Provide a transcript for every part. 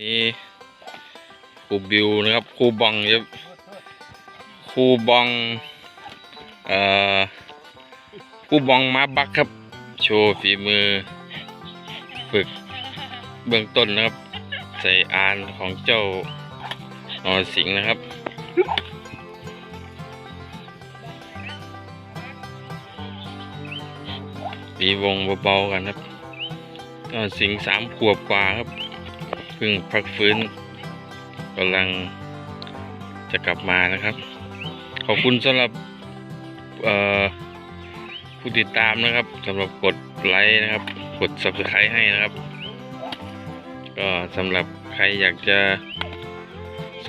นี่ครูบิวนะครับครูบองครับครูบองเอ่อครูบองมาบักครับ โชว์ฝีมือ ฝึกเบื้องต้นนะครับ ใส่อานของเจ้านอนสิงนะครับตีวงเบาๆกันครับนอนสิงสามขวบกว่าครับ เพิ่งพักฟื้นกำลังจะกลับมานะครับ ขอบคุณสำหรับผู้ติดตามนะครับสำหรับกดไลค์นะครับ กด subscribe ให้นะครับ ก็สำหรับใครอยากจะ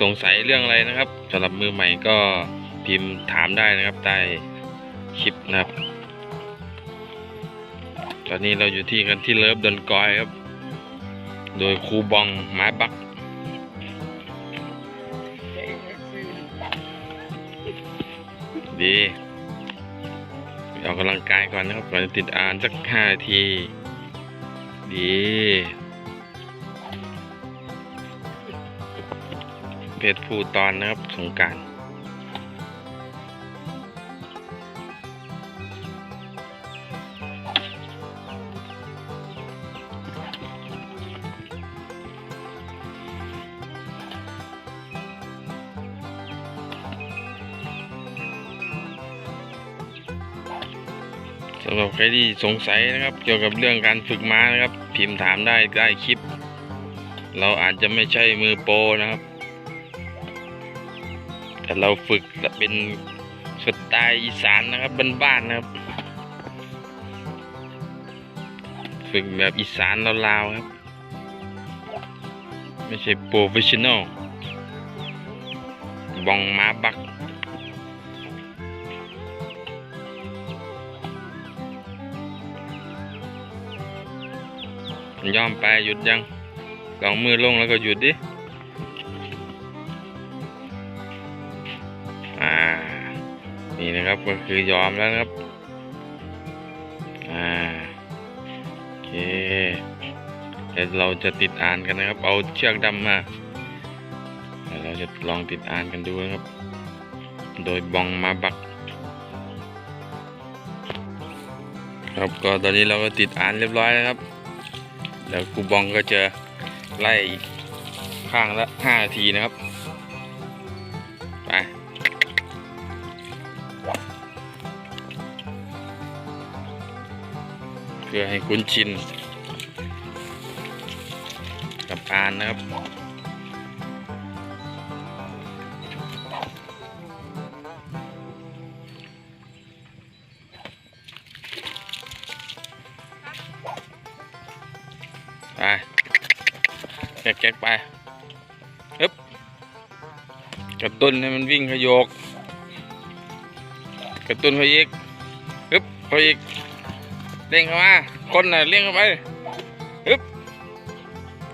สงสัยเรื่องอะไรนะครับสำหรับมือใหม่ก็พิมพ์ถามได้นะครับใต้คลิปนะครับ ตอนนี้เราอยู่ที่กันที่เลิฟดอนกอยครับ โดยครูบองไม้บัก ดีออกกำลังกายก่อนนะครับก่อนจะติดอ่านสักห้านาที ดีเพจผู้ตอนนะครับสงการ สำหรับใครที่สงสัยนะครับ เกี่ยวกับเรื่องการฝึกม้านะครับ พิมพ์ถามได้ใต้คลิป เราอาจจะไม่ใช่มือโปรนะครับ แต่เราฝึกเป็นสไตล์อีสานนะครับบ้านๆนะครับ ฝึกแบบอีสานลาวๆครับ ไม่ใช่โปรเฟชชั่นอลบองม้าบัก ย่อมไปหยุดยังลองมือลงแล้วก็หยุดดิอ่านี่นะครับก็คือยอมแล้วนะครับอ่าโอเคเดี๋ยวเราจะติดอ่านกันนะครับ เอาเชือกดำมาเราจะลองติดอ่านกันดูนะครับ โดยบองมาบัก ครับก็ตอนนี้เราก็ติดอ่านเรียบร้อยแล้วครับ แล้วครูบองก็จะไล่ข้างละห้านาทีนะครับ ไปเพื่อให้คุ้นชินกับการนะครับ ระตุ้นให้มันวิ่งขยโยกกระตุ้นเขาอีกฮึบเขาอีกเร่งเข้ามา คนน่ะเร่งเข้าไปฮึบ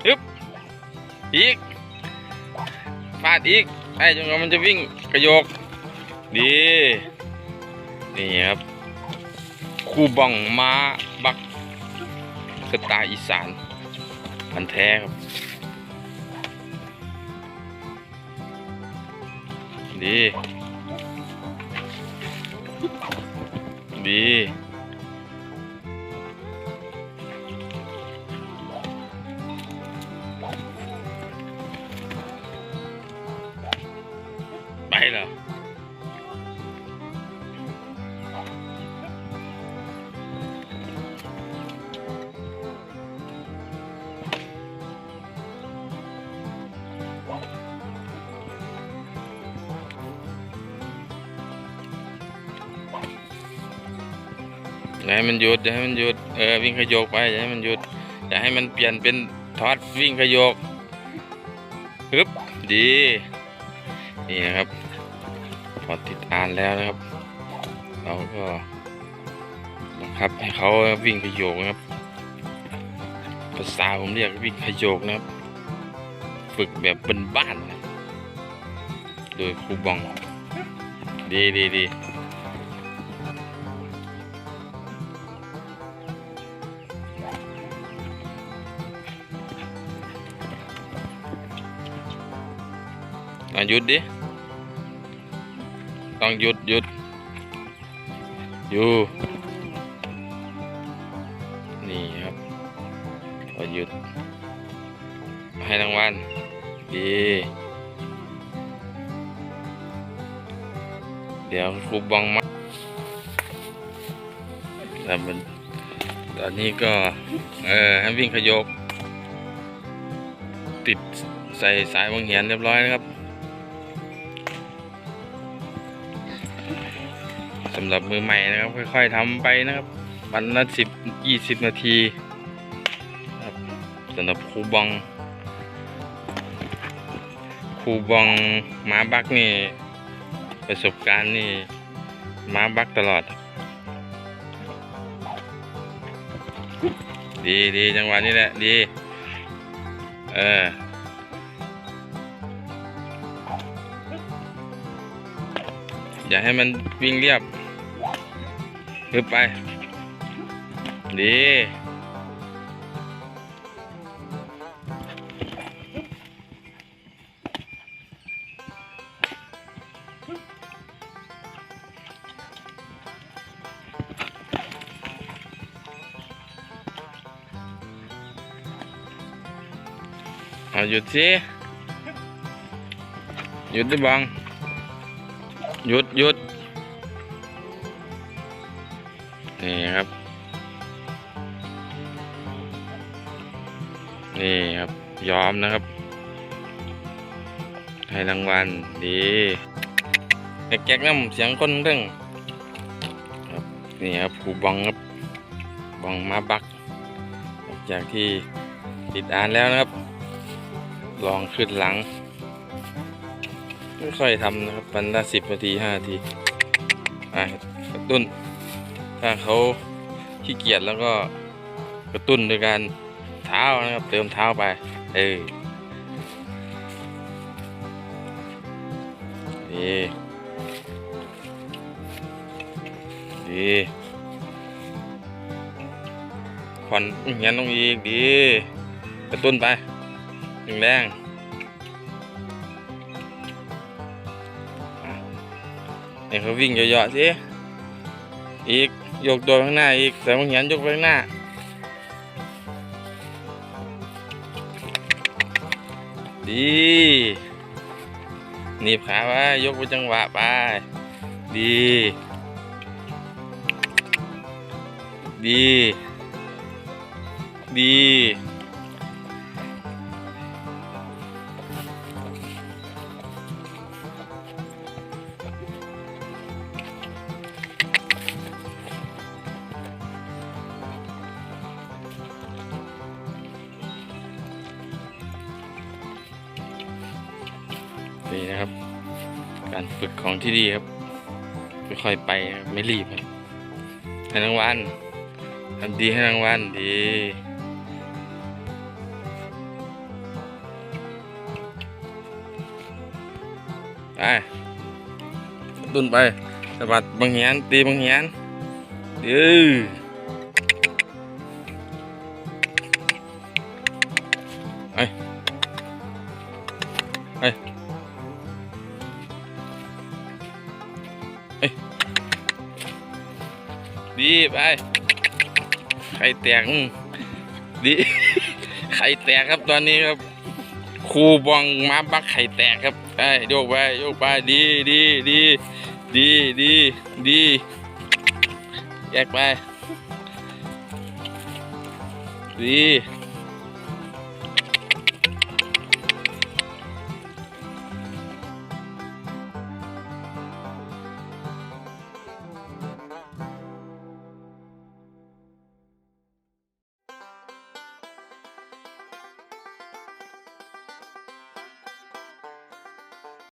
ฮึบอีกฟาดอีกไอ้จนกว่ามันจะวิ่งกระโยก ดี นี่ครับ คูบังม้าบักสไตล์อีสานพันแท้ครับ ดี ดี อย่าให้มันหยุดอย่าให้มันหยุดเออวิ่งขยโยกไปอย่าให้มันหยุดอย่าให้มันเปลี่ยนเป็นทอดวิ่งขยโยกฮึบดีนี่นะครับ พอติดอ่านแล้วนะครับ เราก็บังคับให้เขาวิ่งขยโยกนะครับภาษาผมเรียกวิ่งขยโยกนะครับ ฝึกแบบเป็นบ้านนะโดยครูบองดีดีดี ยุดดิ ต้องหยุดหยุด อยู่ นี่ครับพอหยุด ให้รางวัล ดี เดี๋ยวครูบองมาแล้วมันตอนนี้ก็ เออให้วิ่งขยก ติดใส่สายวงเหียนเรียบร้อยนะครับำหรับมือใหม่นะครับ ค่อย ๆทำไปนะครับ วันละสิบยี่สิบนาทีครับสำหรับครูบองครูบองมาบักนี่ ประสบการณ์นี่มาบักตลอด ดีดีจังหวะนี้แหละ ดี เอออย่าให้มันวิ่งเรียบ ฮึบไป ดี เอาหยุดสิ หยุดดิบัง หยุดหยุด นี่ครับ นี่ครับยอมนะครับ ให้รางวัลดีแก๊กๆน้ำเสียงคนเรื่องครับนี่ครับครูบองครับบองมาบัก จากที่ติดอ่านแล้วนะครับ ลองขึ้นหลังไม่ค่อยทำนะครับวันละสิบนาทีห้านาทีอ่ากระตุ้น ถ้าเขาขี้เกียจแล้วก็กระตุ้นโดยการเท้านะครับ เติมเท้าไป เออดีดีผ่อนเหียนลงอีกดี กระตุ้นไปแรงแรงอะให้เขาวิ่งเยอะๆสิอีก ยกตัวข้างหน้าอีก แต่บางเหียนยกไปข้างหน้า ดีหนีบขาไปยกไปจังหวะไป ดี ดี ดี นี่นะครับ การฝึกของที่ดีครับค่อยๆไปไม่รีบครับให้รางวัลทำดีให้รางวัลดีไปดุนไปสะบัดบางเหียนตีบางเหียนดื้อ ไปไข่แตกดีไข่แตกครับตอนนี้ครับครูบองมาบักไข่แตกครับไปโยกไปโยกไปดีดีดีดีดีดีแยกไปดี